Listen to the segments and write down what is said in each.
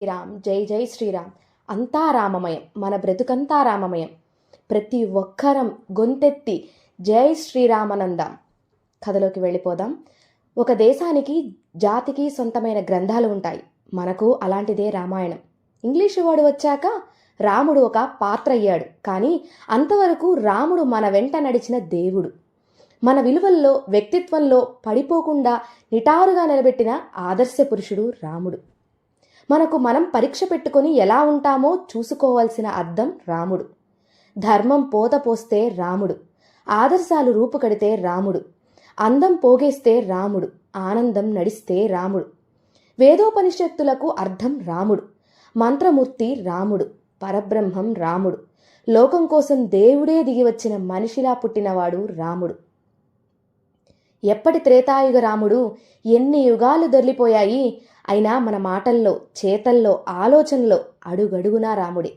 శ్రీరామ్ జై జై శ్రీరామ్. అంతా రామమయం మన బ్రతుకంతా రామమయం. ప్రతి ఒక్కరం గొంతెత్తి జై శ్రీరామనందాం. కథలోకి వెళ్ళిపోదాం. ఒక దేశానికి జాతికి సొంతమైన గ్రంథాలు ఉంటాయి. మనకు అలాంటిదే రామాయణం. ఇంగ్లీషు వాడు వచ్చాక రాముడు ఒక పాత్ర అయ్యాడు. కానీ అంతవరకు రాముడు మన వెంట నడిచిన దేవుడు. మన విలువల్లో వ్యక్తిత్వంలో పడిపోకుండా నిటారుగా నిలబెట్టిన ఆదర్శ పురుషుడు రాముడు. మనకు మనం పరీక్ష పెట్టుకొని ఎలా ఉంటామో చూసుకోవాల్సిన అర్థం రాముడు. ధర్మం పోత పోస్తే రాముడు. ఆదర్శాలు రూపుకడితే రాముడు. అందం పోగేస్తే రాముడు. ఆనందం నడిస్తే రాముడు. వేదోపనిషత్తులకు అర్థం రాముడు. మంత్రమూర్తి రాముడు. పరబ్రహ్మం రాముడు. లోకం కోసం దేవుడే దిగి వచ్చిన మనిషిలా పుట్టినవాడు రాముడు. ఎప్పటి త్రేతాయుగ రాముడు ఎన్ని యుగాలు దొర్లిపోయాయి అయినా మన మాటల్లో చేతల్లో ఆలోచనలో అడుగడుగునా రాముడే.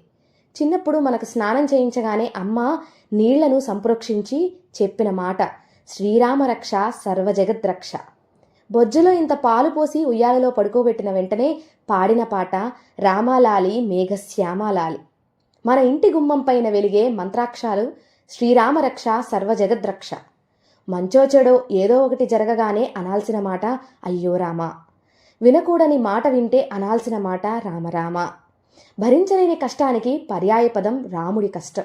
చిన్నప్పుడు మనకు స్నానం చేయించగానే అమ్మ నీళ్ళను సంప్రోక్షించి చెప్పిన మాట శ్రీరామరక్ష సర్వజగద్రక్ష. బొజ్జలో ఇంత పాలు పోసి ఉయ్యాలలో పడుకోబెట్టిన వెంటనే పాడిన పాట రామాలాలి మేఘశ్యామాలాలి. మన ఇంటి గుమ్మం పైన వెలిగే మంత్రాక్షాలు శ్రీరామరక్ష సర్వజగద్రక్ష. మంచో చెడో ఏదో ఒకటి జరగగానే అనాల్సిన మాట అయ్యో రామ. వినకూడని మాట వింటే అనాల్సిన మాట రామరామ. భరించలేని కష్టానికి పర్యాయపదం రాముడి కష్టం.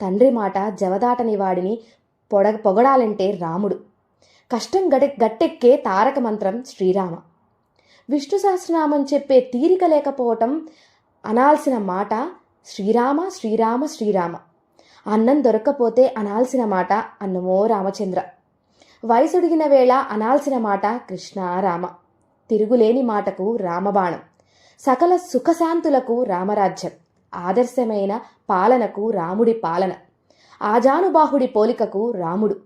తండ్రి మాట జవదాటని వాడిని పొడ పొగడాలంటే రాముడు. కష్టం గడి గట్టెక్కే తారక మంత్రం శ్రీరామ. విష్ణు సహస్రనామం చెప్పే తీరిక లేకపోవటం అనాల్సిన మాట శ్రీరామ శ్రీరామ శ్రీరామ. అన్నం దొరక్కపోతే అనాల్సిన మాట అన్నమో రామచంద్ర. వయసుడిగిన వేళ అనాల్సిన మాట కృష్ణ రామ. తిరుగులేని మాటకు రామబాణం. సకల సుఖశాంతులకు రామరాజ్యం. ఆదర్శమైన పాలనకు రాముడి పాలన. ఆజానుబాహుడి పోలికకు రాముడు.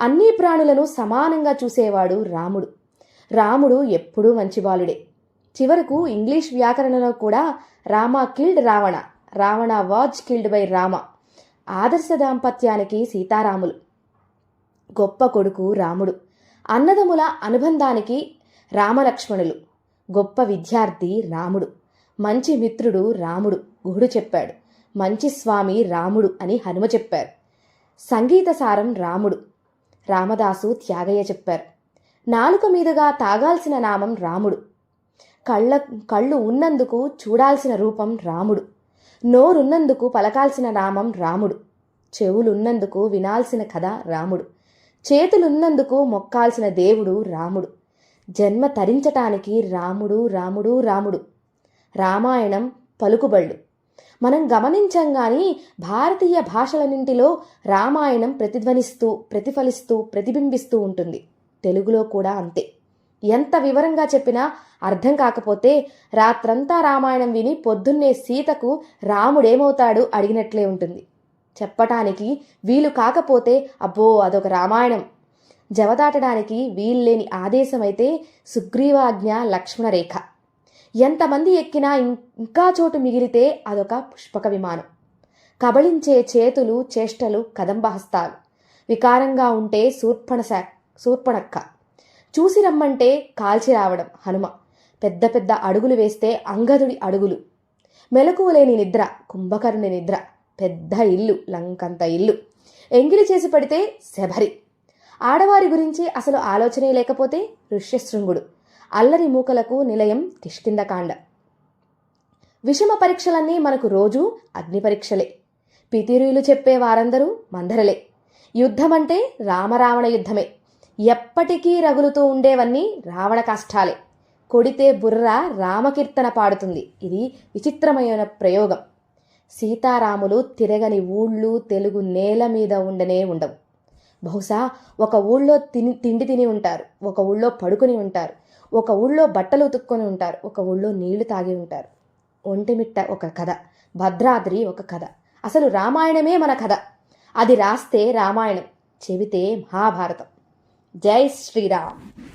అన్ని ప్రాణులను సమానంగా చూసేవాడు రాముడు. రాముడు ఎప్పుడూ మంచిబాలుడే. చివరకు ఇంగ్లీష్ వ్యాకరణలో కూడా Rama killed Ravana Ravana was killed by Rama. ఆదర్శ దాంపత్యానికి సీతారాములు. గొప్ప కొడుకు రాముడు. అన్నదముల అనుబంధానికి రామలక్ష్మణులు. గొప్ప విద్యార్థి రాముడు. మంచి మిత్రుడు రాముడు గుహుడు చెప్పాడు. మంచి స్వామి రాముడు అని హనుమ చెప్పారు. సంగీత సారం రాముడు. రామదాసు త్యాగయ్య చెప్పారు. నాలుక మీదుగా తాగాల్సిన నామం రాముడు. కళ్ళ కళ్ళు ఉన్నందుకు చూడాల్సిన రూపం రాముడు. నోరున్నందుకు పలకాల్సిన నామం రాముడు. చెవులున్నందుకు వినాల్సిన కథ రాముడు. చేతులున్నందుకు మొక్కాల్సిన దేవుడు రాముడు. జన్మ తరించటానికి రాముడు రాముడు రాముడు. రామాయణం పలుకుబళ్ళు. మనం గమనించంగాని భారతీయ భాషలన్నింటిలో రామాయణం ప్రతిధ్వనిస్తూ ప్రతిఫలిస్తూ ప్రతిబింబిస్తూ ఉంటుంది. తెలుగులో కూడా అంతే. ఎంత వివరంగా చెప్పినా అర్థం కాకపోతే రాత్రంతా రామాయణం విని పొద్దున్నే సీతకు రాముడేమవుతాడు అడిగినట్లే ఉంటుంది. చెప్పటానికి వీలు కాకపోతే అబ్బో అదొక రామాయణం. జవదాటడానికి వీల్లేని ఆదేశమైతే సుగ్రీవాజ్ఞ లక్ష్మణరేఖ. ఎంతమంది ఎక్కినా ఇంకా చోటు మిగిలితే అదొక పుష్పక విమానం. కబళించే చేతులు చేష్టలు కదంబహస్తాలు వికారంగా ఉంటే శూర్పణ శూర్పణక్క. చూసి రమ్మంటే కాల్చి రావడం హనుమ. పెద్ద పెద్ద అడుగులు వేస్తే అంగదుడి అడుగులు. మెలకువలేని నిద్ర కుంభకరుని నిద్ర పెద్ద ఇల్లు లంకంత ఇల్లు. ఎంగిలి చేసి పడితే శబరి. ఆడవారి గురించి అసలు ఆలోచనే లేకపోతే ఋష్యశృంగుడు. అల్లరి మూకలకు నిలయం కిష్కిందకాండ విషమ పరీక్షలన్నీ మనకు రోజూ అగ్ని పరీక్షలే. పితిరులు చెప్పే వారందరూ మందరలే. యుద్ధమంటే రామరావణ యుద్ధమే. ఎప్పటికీ రగులుతూ ఉండేవన్నీ రావణ కష్టాలే. కొడితే బుర్ర రామకీర్తన పాడుతుంది. ఇది విచిత్రమైన ప్రయోగం. సీతారాములు తిరగని ఊళ్ళు తెలుగు నేల మీద ఉండనే ఉండవు. బహుశా ఒక ఊళ్ళో తిని తిండి తిని ఉంటారు. ఒక ఊళ్ళో పడుకుని ఉంటారు. ఒక ఊళ్ళో బట్టలు ఉతుక్కొని ఉంటారు. ఒక ఊళ్ళో నీళ్ళు తాగి ఉంటారు. ఒంటిమిట్ట ఒక కథ. భద్రాద్రి ఒక కథ. అసలు రామాయణమే మన కథ. అది రాస్తే రామాయణం. చెబితే మహాభారతం. జై శ్రీరామ్.